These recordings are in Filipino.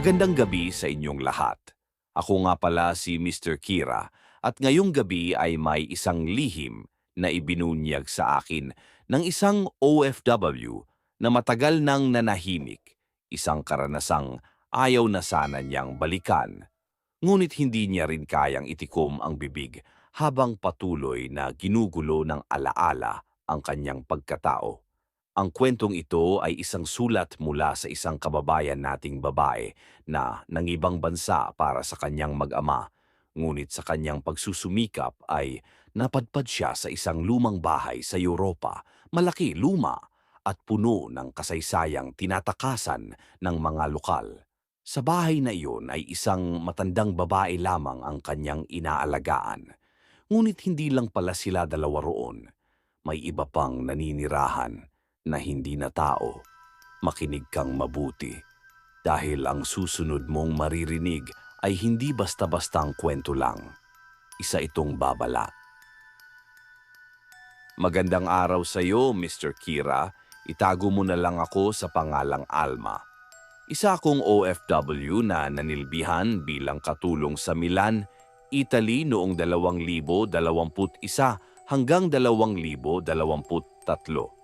Magandang gabi sa inyong lahat. Ako nga pala si Mr. Kira at ngayong gabi ay may isang lihim na ibinunyag sa akin ng isang OFW na matagal nang nanahimik, isang karanasang ayaw na sana niyang balikan. Ngunit hindi niya rin kayang itikom ang bibig habang patuloy na ginugulo ng alaala ang kanyang pagkatao. Ang kwentong ito ay isang sulat mula sa isang kababayan nating babae na nangibang bansa para sa kanyang mag-ama. Ngunit sa kanyang pagsusumikap ay napadpad siya sa isang lumang bahay sa Europa, malaki, luma, at puno ng kasaysayang tinatakasan ng mga lokal. Sa bahay na iyon ay isang matandang babae lamang ang kanyang inaalagaan. Ngunit hindi lang pala sila dalawa roon. May iba pang naninirahan na hindi na tao. Makinig kang mabuti dahil ang susunod mong maririnig ay hindi basta-bastang kwento lang. Isa itong babala. Magandang araw sa iyo, Mr. Kira. Itago mo na lang ako sa pangalang Alma. Isa akong OFW na nanilbihan bilang katulong sa Milan, Italy noong 2021 hanggang 2023.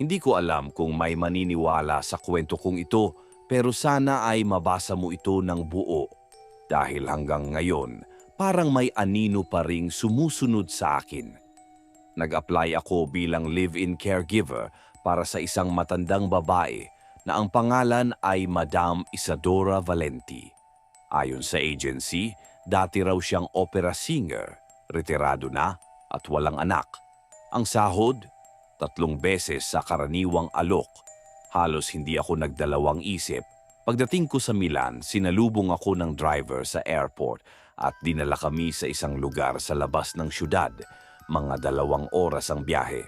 Hindi ko alam kung may maniniwala sa kwento kong ito pero sana ay mabasa mo ito ng buo dahil hanggang ngayon parang may anino pa ring sumusunod sa akin. Nag-apply ako bilang live-in caregiver para sa isang matandang babae na ang pangalan ay Madam Isadora Valenti. Ayon sa agency, dati raw siyang opera singer, retirado na at walang anak. Ang sahod, tatlong beses sa karaniwang alok. Halos hindi ako nagdalawang isip. Pagdating ko sa Milan, sinalubong ako ng driver sa airport at dinala kami sa isang lugar sa labas ng syudad. Mga dalawang oras ang biyahe.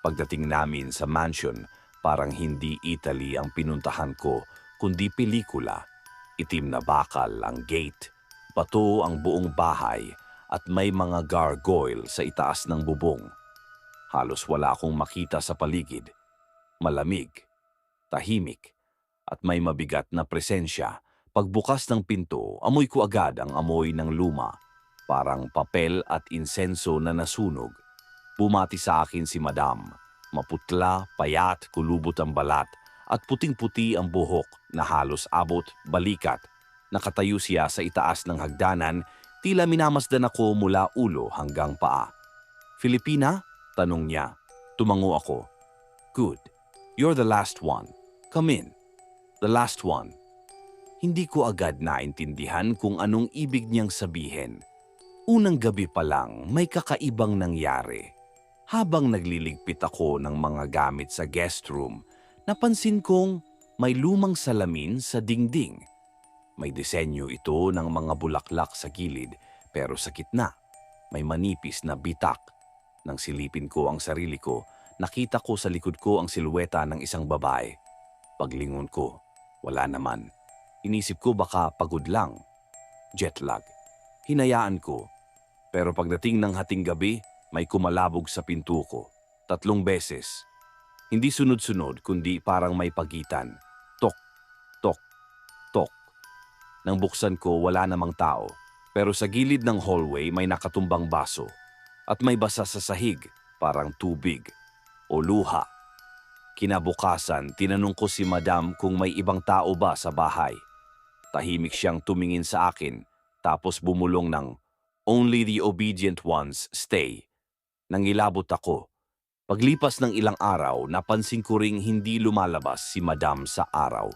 Pagdating namin sa mansion, parang hindi Italy ang pinuntahan ko, kundi pelikula. Itim na bakal ang gate, bato ang buong bahay, at may mga gargoyle sa itaas ng bubong. Halos wala akong makita sa paligid. Malamig, tahimik, at may mabigat na presensya. Pagbukas ng pinto, amoy ko agad ang amoy ng luma, parang papel at insenso na nasunog. Bumati sa akin si Madam. Maputla, payat, kulubot ang balat, at puting-puti ang buhok na halos abot, balikat. Nakatayo siya sa itaas ng hagdanan, tila minamasdan ako mula ulo hanggang paa. Filipina? Tanong niya. Tumango ako. Good. You're the last one. Come in. The last one. Hindi ko agad naintindihan kung anong ibig niyang sabihin. Unang gabi pa lang, may kakaibang nangyari. Habang nagliligpit ako ng mga gamit sa guest room, napansin kong may lumang salamin sa dingding. May disenyo ito ng mga bulaklak sa gilid pero sa gitna may manipis na bitak. Nang silipin ko ang sarili ko, nakita ko sa likod ko ang silueta ng isang babae. Paglingon ko, wala naman. Inisip ko baka pagod lang. Jet lag. Hinayaan ko. Pero pagdating ng hating gabi, may kumalabog sa pinto ko. Tatlong beses. Hindi sunod-sunod kundi parang may pagitan. Tok, tok, tok. Nang buksan ko, wala namang tao. Pero sa gilid ng hallway may nakatumbang baso. At may basa sa sahig, parang tubig o luha. Kinabukasan, tinanong ko si madam kung may ibang tao ba sa bahay. Tahimik siyang tumingin sa akin, tapos bumulong ng, Only the obedient ones stay. Nangilabot ako. Paglipas ng ilang araw, napansin ko ring hindi lumalabas si madam sa araw.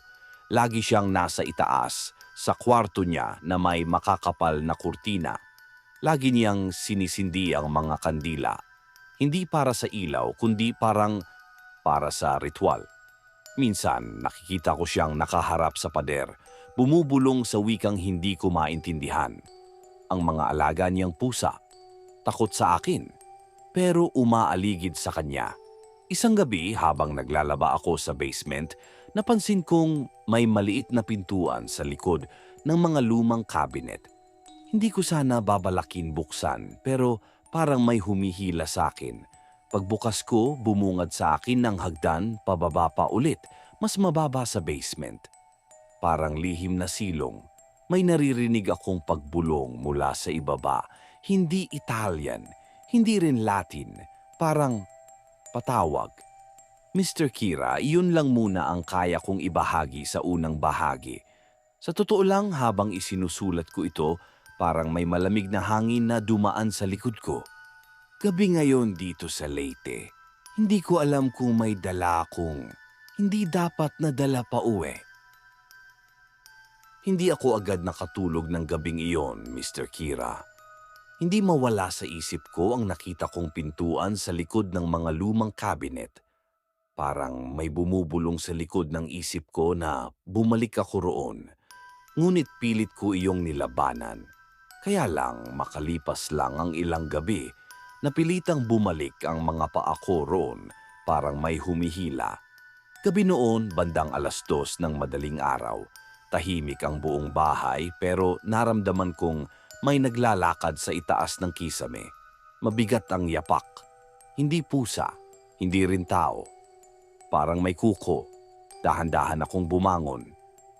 Lagi siyang nasa itaas, sa kwarto niya na may makakapal na kurtina. Lagi niyang sinisindi ang mga kandila. Hindi para sa ilaw, kundi parang para sa ritual. Minsan, nakikita ko siyang nakaharap sa pader, bumubulong sa wikang hindi ko maintindihan. Ang mga alaga niyang pusa, takot sa akin, pero umaaligid sa kanya. Isang gabi habang naglalaba ako sa basement, napansin kong may maliit na pintuan sa likod ng mga lumang cabinet. Hindi ko sana babalakin buksan pero parang may humihila sa akin. Pagbukas ko, bumungad sa akin ng hagdan pababa pa ulit, mas mababa sa basement. parang lihim na silong. May naririnig akong pagbulong mula sa ibaba. Hindi Italian, hindi rin Latin, parang patawag. Mr. Kira, yun lang muna ang kaya kong ibahagi sa unang bahagi. Sa totoo lang, habang isinusulat ko ito, parang may malamig na hangin na dumaan sa likod ko. Gabi ngayon dito sa Leyte, hindi ko alam kung may dala akong hindi dapat na dala pa uwi. Hindi ako agad nakatulog ng gabing iyon, Mr. Kira. Hindi mawala sa isip ko ang nakita kong pintuan sa likod ng mga lumang cabinet. Parang may bumubulong sa likod ng isip ko na bumalik ako roon. Ngunit pilit ko iyong nilabanan. Kaya lang makalipas lang ang ilang gabi, napilitang bumalik ang mga paa ko roon parang may humihila. Gabi noon, bandang alas dos ng madaling araw, tahimik ang buong bahay pero naramdaman kong may naglalakad sa itaas ng kisame. Mabigat ang yapak. Hindi pusa, hindi rin tao. Parang may kuko. Dahan-dahan akong bumangon.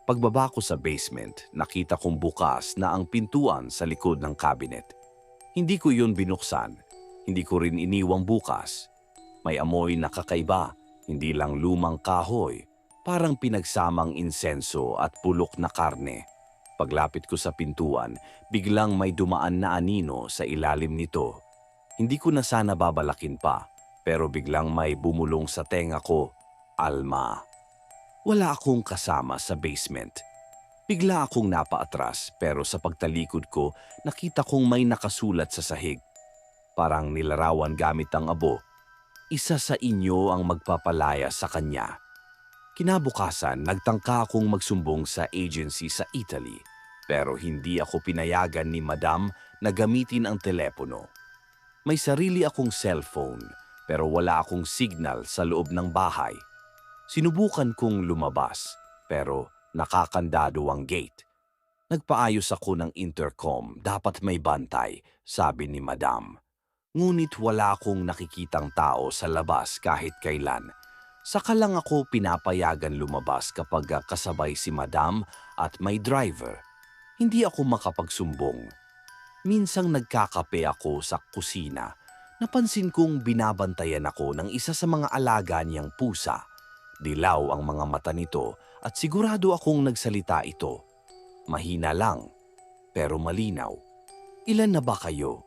Pagbaba ko sa basement, nakita kong bukas na ang pintuan sa likod ng cabinet. Hindi ko yun binuksan. Hindi ko rin iniwang bukas. May amoy na kakaiba, hindi lang lumang kahoy, parang pinagsamang insenso at pulok na karne. Paglapit ko sa pintuan, biglang may dumaan na anino sa ilalim nito. Hindi ko na sana babalakin pa, pero biglang may bumulong sa tenga ko, Alma. Wala akong kasama sa basement. Bigla akong napaatras pero sa pagtalikod ko, nakita kong may nakasulat sa sahig. Parang nilarawan gamit ang abo. Isa sa inyo ang magpapalaya sa kanya. Kinabukasan, nagtangka akong magsumbong sa agency sa Italy. Pero hindi ako pinayagan ni Madam na gamitin ang telepono. May sarili akong cellphone pero wala akong signal sa loob ng bahay. Sinubukan kong lumabas pero nakakandado ang gate. Nagpaayos ako ng intercom, dapat may bantay, sabi ni Madam. Ngunit wala akong nakikitang tao sa labas kahit kailan. Saka lang ako pinapayagan lumabas kapag kasabay si Madam at may driver. Hindi ako makapagsumbong. Minsang nagkakape ako sa kusina. Napansin kong binabantayan ako ng isa sa mga alaga niyang pusa. Dilaw ang mga mata nito at sigurado akong nagsalita ito. Mahina lang, pero malinaw. Ilan na ba kayo?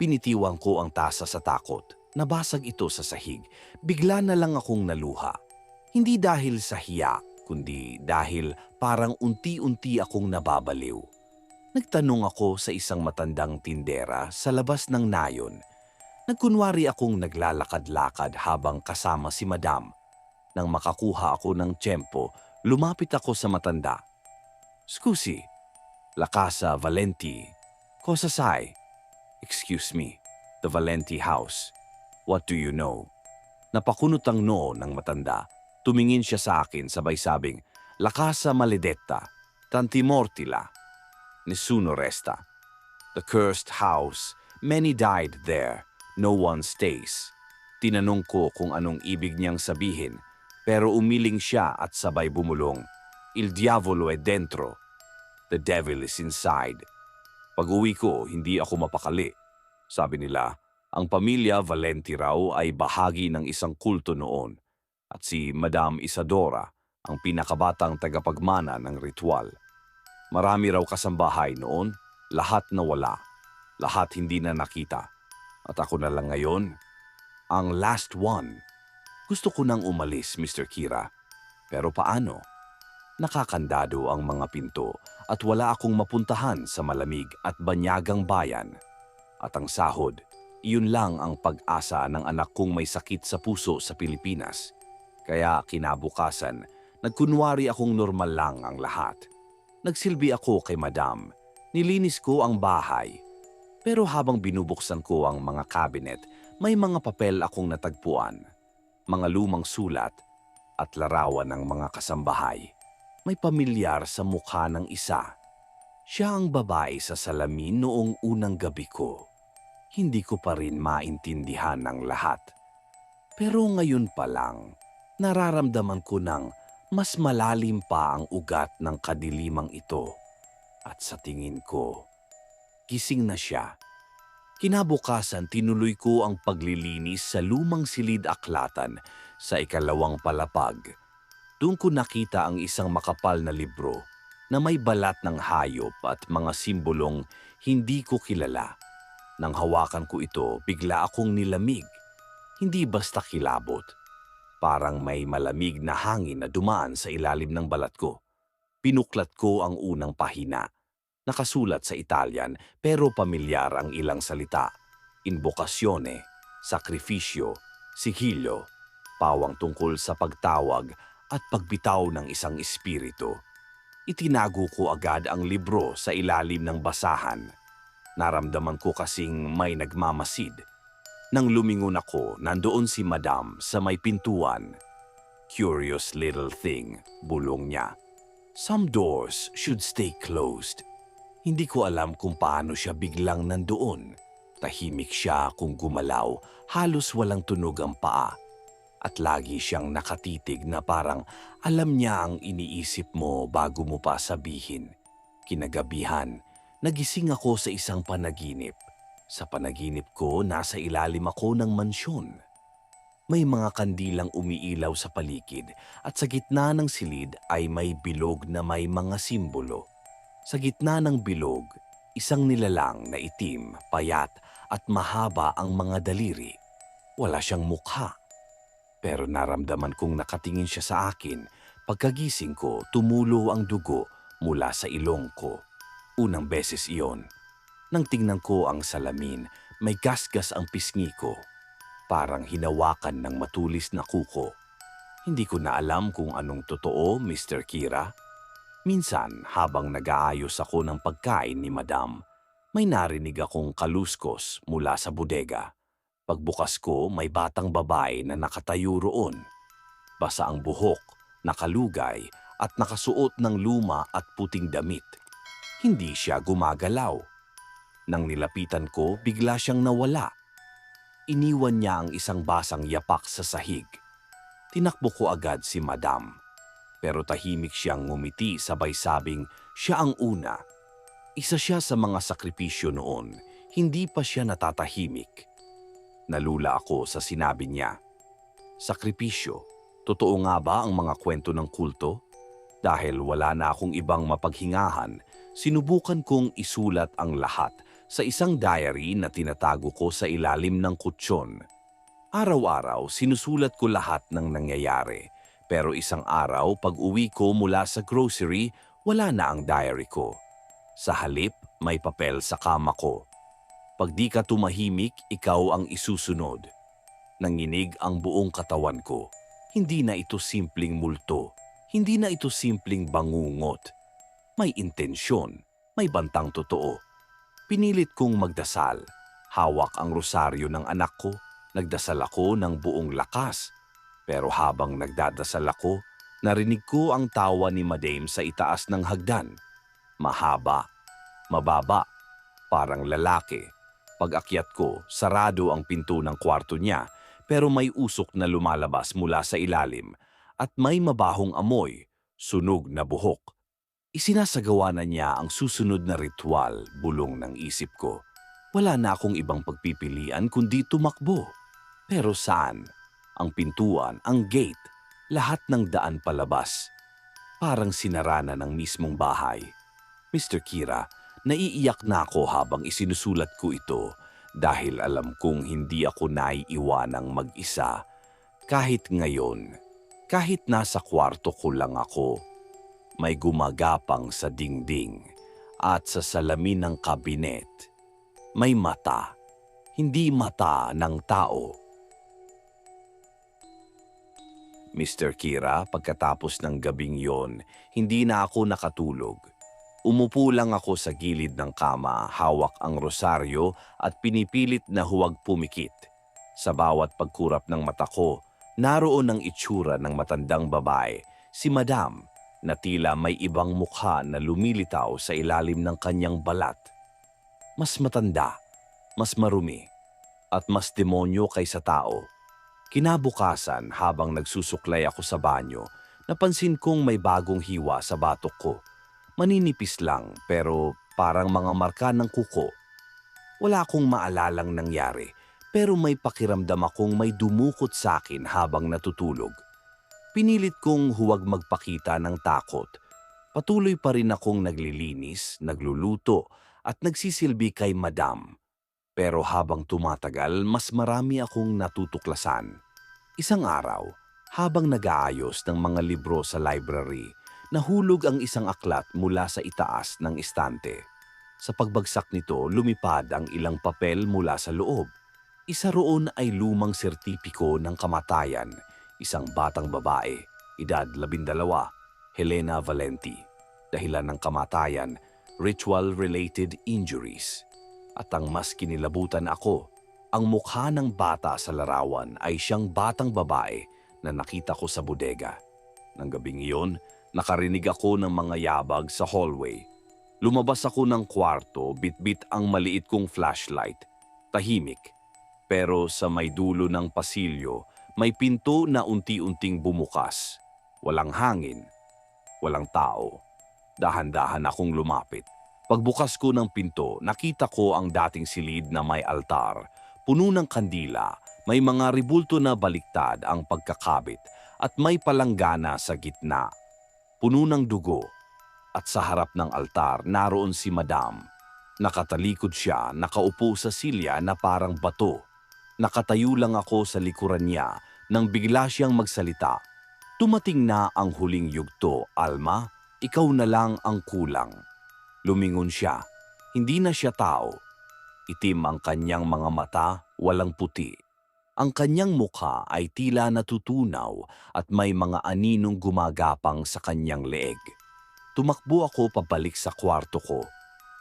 Pinitiwang ko ang tasa sa takot. Nabasag ito sa sahig. Bigla na lang akong naluha. Hindi dahil sa hiya, kundi dahil parang unti-unti akong nababaliw. Nagtanong ako sa isang matandang tindera sa labas ng nayon. Nagkunwari akong naglalakad-lakad habang kasama si madam. Nang makakuha ako ng tiyempo, lumapit ako sa matanda. Scusi, la casa Valenti. Cosa sai? Excuse me, the Valenti house. What do you know? Napakunot ang noo ng matanda. Tumingin siya sa akin sabay sabing, La casa maledetta, tanti morti là. Nessuno resta. The cursed house, many died there, no one stays. Tinanong ko kung anong ibig niyang sabihin, pero umiling siya at sabay bumulong. Il diavolo è dentro. The devil is inside. Pag-uwi ko, hindi ako mapakali. Sabi nila, ang pamilya Valenti raw ay bahagi ng isang kulto noon at si Madam Isadora ang pinakabatang tagapagmana ng ritual. Marami raw kasambahay noon, lahat nawala, lahat hindi na nakita. At ako na lang ngayon, ang last one. Gusto ko nang umalis, Mr. Kira. Pero paano? Nakakandado ang mga pinto at wala akong mapuntahan sa malamig at banyagang bayan. At ang sahod, iyon lang ang pag-asa ng anak kong may sakit sa puso sa Pilipinas. Kaya kinabukasan, nagkunwari akong normal lang ang lahat. Nagsilbi ako kay madam. Nilinis ko ang bahay. Pero habang binubuksan ko ang mga cabinet, may mga papel akong natagpuan. Mga lumang sulat at larawan ng mga kasambahay. May pamilyar sa mukha ng isa. Siya ang babae sa salamin noong unang gabi ko. Hindi ko pa rin maintindihan ang lahat. Pero ngayon pa lang, nararamdaman ko ng Mas malalim pa ang ugat ng kadilimang ito. At sa tingin ko, gising na siya. Kinabukasan tinuloy ko ang paglilinis sa lumang silid aklatan sa ikalawang palapag. Doon ko nakita ang isang makapal na libro na may balat ng hayop at mga simbolong hindi ko kilala. Nang hawakan ko ito, bigla akong nilamig. Hindi basta kilabot. Parang may malamig na hangin na dumaan sa ilalim ng balat ko. Pinuklat ko ang unang pahina. Nakasulat sa Italian pero pamilyar ang ilang salita. Invocazione, sakrifisyo, sigilyo, pawang tungkol sa pagtawag at pagbitaw ng isang espiritu. Itinago ko agad ang libro sa ilalim ng basahan. Naramdaman ko kasing may nagmamasid. Nang lumingon ako, nandoon si Madam sa may pintuan. Curious little thing, bulong niya. Some doors should stay closed. Hindi ko alam kung paano siya biglang nandoon. Tahimik siya kung gumalaw, halos walang tunog ang paa. At lagi siyang nakatitig na parang alam niya ang iniisip mo bago mo pa sabihin. Kinagabihan, nagising ako sa isang panaginip. Sa panaginip ko, nasa ilalim ako ng mansyon. May mga kandilang umiilaw sa paligid at sa gitna ng silid ay may bilog na may mga simbolo. Sa gitna ng bilog, isang nilalang na itim, payat at mahaba ang mga daliri. Wala siyang mukha. Pero naramdaman kong nakatingin siya sa akin. Pagkagising ko, tumulo ang dugo mula sa ilong ko. Unang beses iyon. Nang tingnan ko ang salamin, may gasgas ang pisngi ko. Parang hinawakan ng matulis na kuko. Hindi ko na alam kung anong totoo, Mr. Kira. Minsan, habang nag-aayos ako ng pagkain ni Madam, may narinig akong kaluskos mula sa bodega. Pagbukas ko, may batang babae na nakatayo roon. Basa ang buhok, nakalugay at nakasuot ng luma at puting damit. Hindi siya gumagalaw. Nang nilapitan ko, bigla siyang nawala. Iniwan niya ang isang basang yapak sa sahig. Tinakbo ko agad si Madam. Pero tahimik siyang ngumiti sabay sabing siya ang una. Isa siya sa mga sakripisyo noon, hindi pa siya natatahimik. Nalula ako sa sinabi niya. Sakripisyo, totoo nga ba ang mga kwento ng kulto? Dahil wala na akong ibang mapaghingahan, sinubukan kong isulat ang lahat sa isang diary na tinatago ko sa ilalim ng kutsyon. Araw-araw sinusulat ko lahat ng nangyayari, pero isang araw pag uwi ko mula sa grocery, wala na ang diary ko. Sa halip, may papel sa kama ko. Pag di ka tumahimik, ikaw ang isusunod. Nanginig ang buong katawan ko. Hindi na ito simpleng multo. Hindi na ito simpleng bangungot. May intensyon, may bantang totoo. Pinilit kong magdasal. Hawak ang rosaryo ng anak ko. Nagdasal ako ng buong lakas. Pero habang nagdadasal ako, narinig ko ang tawa ni Madame sa itaas ng hagdan. Mahaba, mababa, parang lalaki. Pag akyat ko, sarado ang pinto ng kwarto niya pero may usok na lumalabas mula sa ilalim at may mabahong amoy, sunog na buhok. Isinasagawa na niya ang susunod na ritual, bulong ng isip ko. Wala na akong ibang pagpipilian kundi tumakbo. Pero saan? Ang pintuan, ang gate, lahat ng daan palabas. Parang sinara na ng mismong bahay. Mr. Kira, naiiyak na ako habang isinusulat ko ito dahil alam kong hindi ako naiiwanang mag-isa kahit ngayon, kahit nasa kwarto ko lang ako. May gumagapang sa dingding at sa salamin ng kabinet. May mata, hindi mata ng tao. Mr. Kira, pagkatapos ng gabing yon, hindi na ako nakatulog. Umupo lang ako sa gilid ng kama, hawak ang rosaryo at pinipilit na huwag pumikit. Sa bawat pagkurap ng mata ko, naroon ang itsura ng matandang babae, si Madam, na tila may ibang mukha na lumilitaw sa ilalim ng kanyang balat. Mas matanda, mas marumi, at mas demonyo kaysa tao. Kinabukasan habang nagsusuklay ako sa banyo, Napansin kong may bagong hiwa sa batok ko. Maninipis lang pero parang mga marka ng kuko. Wala akong maalalang nangyari pero may pakiramdam akong may dumukot sa akin habang natutulog. Pinilit kong huwag magpakita ng takot. Patuloy pa rin akong naglilinis, nagluluto at nagsisilbi kay madam. Pero habang tumatagal, mas marami akong natutuklasan. Isang araw, habang nag-aayos ng mga libro sa library, nahulog ang isang aklat mula sa itaas ng istante. Sa pagbagsak nito, lumipad ang ilang papel mula sa loob. Isa roon ay lumang sertipiko ng kamatayan, isang batang babae, edad labindalawa, Helena Valenti. Dahilan ng kamatayan, ritual-related injuries. At ang mas kinilabutan ako, ang mukha ng bata sa larawan ay siyang batang babae na nakita ko sa bodega. Nang gabing iyon, nakarinig ako ng mga yabag sa hallway. Lumabas ako ng kwarto, bitbit ang maliit kong flashlight. Tahimik. Pero sa may dulo ng pasilyo, may pinto na unti-unting bumukas. Walang hangin. Walang tao. Dahan-dahan akong lumapit. Pagbukas ko ng pinto, nakita ko ang dating silid na may altar, puno ng kandila, may mga ribulto na baliktad ang pagkakabit at may palanggana sa gitna. Puno ng dugo at sa harap ng altar naroon si Madam. Nakatalikod siya, nakaupo sa silya na parang bato. Nakatayo lang ako sa likuran niya nang bigla siyang magsalita. Tumating na ang huling yugto, Alma, ikaw na lang ang kulang. Lumingon siya. Hindi na siya tao. Itim ang kanyang mga mata, walang puti. Ang kanyang mukha ay tila natutunaw at may mga aninong gumagapang sa kanyang leeg. Tumakbo ako pabalik sa kwarto ko.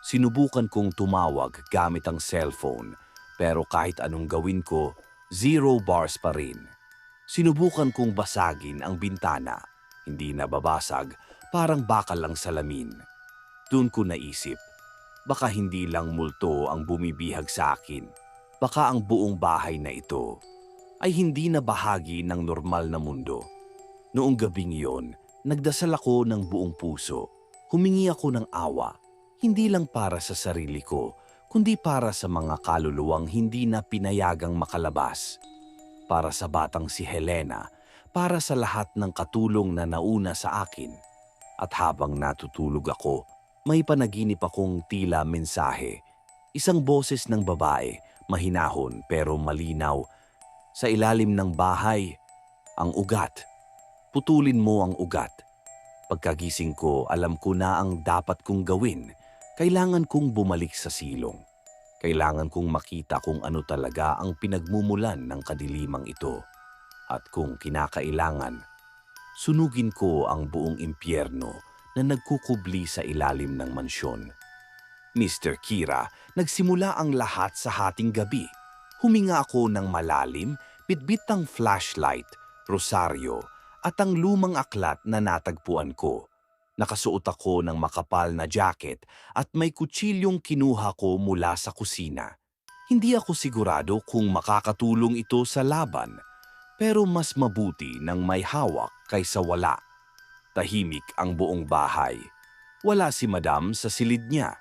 Sinubukan kong tumawag gamit ang cellphone pero kahit anong gawin ko, zero bars pa rin. Sinubukan kong basagin ang bintana. Hindi nababasag, parang bakal lang salamin. Doon ko naisip, baka hindi lang multo ang bumibihag sa akin. Baka ang buong bahay na ito ay hindi na bahagi ng normal na mundo. Noong gabing iyon, nagdasal ako ng buong puso. Humingi ako ng awa, hindi lang para sa sarili ko, kundi para sa mga kaluluwang hindi na pinayagang makalabas. Para sa batang si Helena, para sa lahat ng katulong na nauna sa akin. At habang natutulog ako, may panaginip akong tila mensahe. Isang boses ng babae, mahinahon pero malinaw. Sa ilalim ng bahay, ang ugat. Putulin mo ang ugat. Pagkagising ko, alam ko na ang dapat kong gawin. Kailangan kong bumalik sa silong. Kailangan kong makita kung ano talaga ang pinagmumulan ng kadilimang ito. At kung kinakailangan, sunugin ko ang buong impyerno na nagkukubli sa ilalim ng mansyon. Mr. Kira, nagsimula ang lahat sa hating gabi. Huminga ako ng malalim, bitbit ang flashlight, rosaryo, at ang lumang aklat na natagpuan ko. Nakasuot ako ng makapal na jacket at may kutsilyong kinuha ko mula sa kusina. Hindi ako sigurado kung makakatulong ito sa laban, pero mas mabuti nang may hawak kaysa wala. Tahimik ang buong bahay. Wala si madam sa silid niya.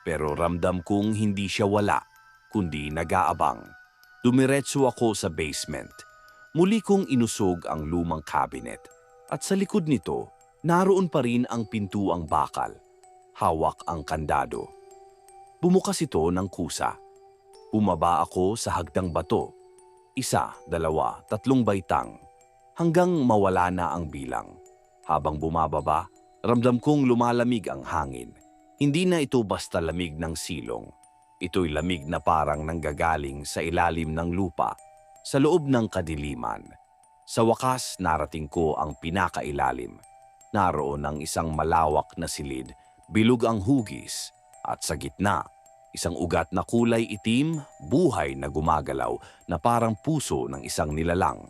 Pero ramdam kong hindi siya wala, kundi nag-aabang. Dumiretso ako sa basement. Muli kong inusog ang lumang cabinet. At sa likod nito, naroon pa rin ang pintuang bakal. Hawak ang kandado. Bumukas ito ng kusa. Bumaba ako sa hagdang bato. Isa, dalawa, tatlong baitang. Hanggang mawala na ang bilang. Habang bumababa, ramdam kong lumalamig ang hangin. Hindi na ito basta lamig ng silong. Ito'y lamig na parang nanggagaling sa ilalim ng lupa, sa loob ng kadiliman. Sa wakas, narating ko ang pinakailalim. Naroon ang isang malawak na silid, bilog ang hugis, at sa gitna, isang ugat na kulay itim, buhay na gumagalaw na parang puso ng isang nilalang.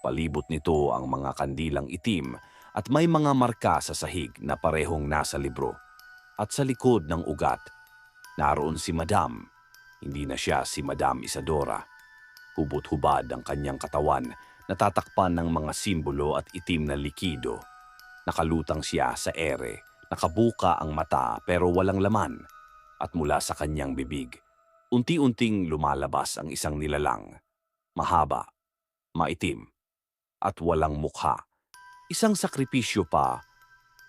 Palibot nito ang mga kandilang itim at may mga marka sa sahig na parehong nasa libro. At sa likod ng ugat, naroon si Madam. Hindi na siya si Madam Isadora. Hubot-hubad ang kanyang katawan, natatakpan ng mga simbolo at itim na likido. Nakalutang siya sa ere, nakabuka ang mata pero walang laman. At mula sa kanyang bibig, unti-unting lumalabas ang isang nilalang. Mahaba, maitim, at walang mukha. Isang sakripisyo pa,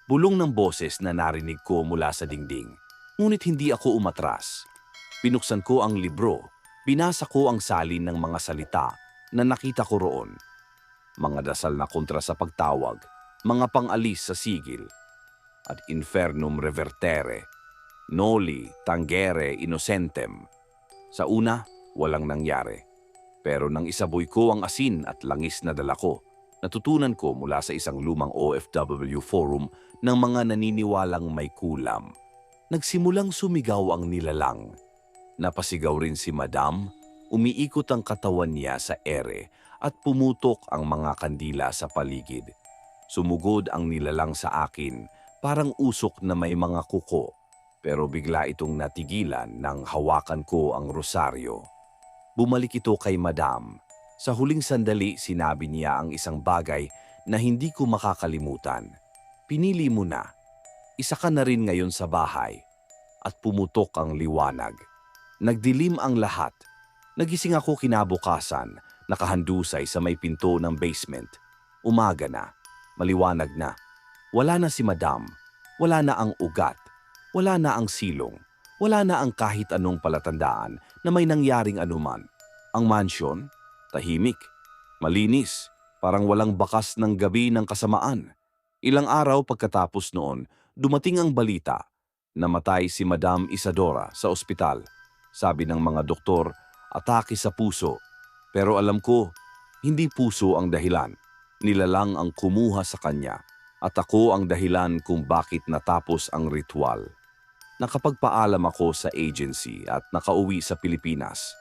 bulong ng boses na narinig ko mula sa dingding. Ngunit hindi ako umatras. Binuksan ko ang libro, binasa ko ang salin ng mga salita na nakita ko roon. Mga dasal na kontra sa pagtawag, mga pangalis sa sigil, at infernum revertere, noli tangere innocentem. Sa una, walang nangyari. Pero nang isaboy ko ang asin at langis na dala ko, natutunan ko mula sa isang lumang OFW forum ng mga naniniwalang may kulam. Nagsimulang sumigaw ang nilalang. Napasigaw rin si Madam, umiikot ang katawan niya sa ere at pumutok ang mga kandila sa paligid. Sumugod ang nilalang sa akin, parang usok na may mga kuko, pero bigla itong natigilan nang hawakan ko ang rosaryo. Bumalik ito kay Madam. Sa huling sandali, sinabi niya ang isang bagay na hindi ko makakalimutan. Pinili mo na. Isa ka na rin ngayon sa bahay. At pumutok ang liwanag. Nagdilim ang lahat. Nagising ako kinabukasan, nakahandusay sa may pinto ng basement. Umaga na. Maliwanag na. Wala na si Madam. Wala na ang ugat. Wala na ang silong. Wala na ang kahit anong palatandaan na may nangyaring anuman. Ang mansion, tahimik, malinis, parang walang bakas ng gabi ng kasamaan. Ilang araw pagkatapos noon, dumating ang balita. Namatay si Madam Isadora sa ospital. Sabi ng mga doktor, atake sa puso. Pero alam ko, hindi puso ang dahilan. Nilalang ang kumuha sa kanya at ako ang dahilan kung bakit natapos ang ritual. Nakapagpaalam ako sa agency at nakauwi sa Pilipinas.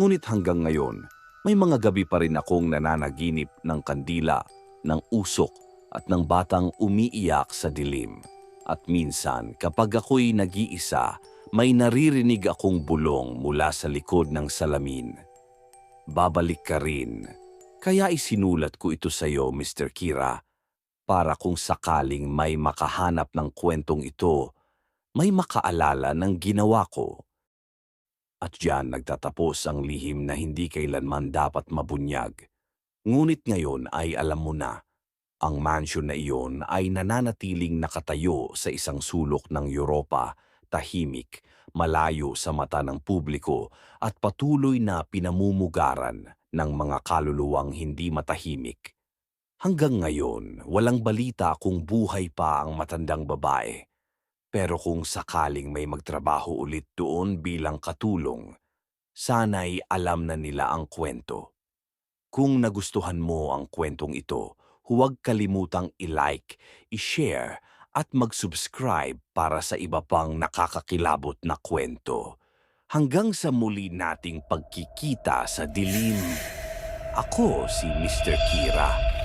Ngunit hanggang ngayon, may mga gabi pa rin akong nananaginip ng kandila, ng usok at ng batang umiiyak sa dilim. At minsan, kapag ako'y nag-iisa, may naririnig akong bulong mula sa likod ng salamin. Babalik ka rin. Kaya isinulat ko ito sa iyo, Mr. Kira, para kung sakaling may makahanap ng kwentong ito, may makaalala ng ginawa ko. At diyan nagtatapos ang lihim na hindi kailanman dapat mabunyag. Ngunit ngayon ay alam mo na, ang mansion na iyon ay nananatiling nakatayo sa isang sulok ng Europa, tahimik, malayo sa mata ng publiko at patuloy na pinamumugaran ng mga kaluluwang hindi matahimik. Hanggang ngayon, walang balita kung buhay pa ang matandang babae. Pero kung sakaling may magtrabaho ulit doon bilang katulong, sana'y alam na nila ang kwento. Kung nagustuhan mo ang kwentong ito, huwag kalimutang i-like, i-share at mag-subscribe para sa iba pang nakakakilabot na kwento. Hanggang sa muli nating pagkikita sa dilim. Ako si Mr. Kira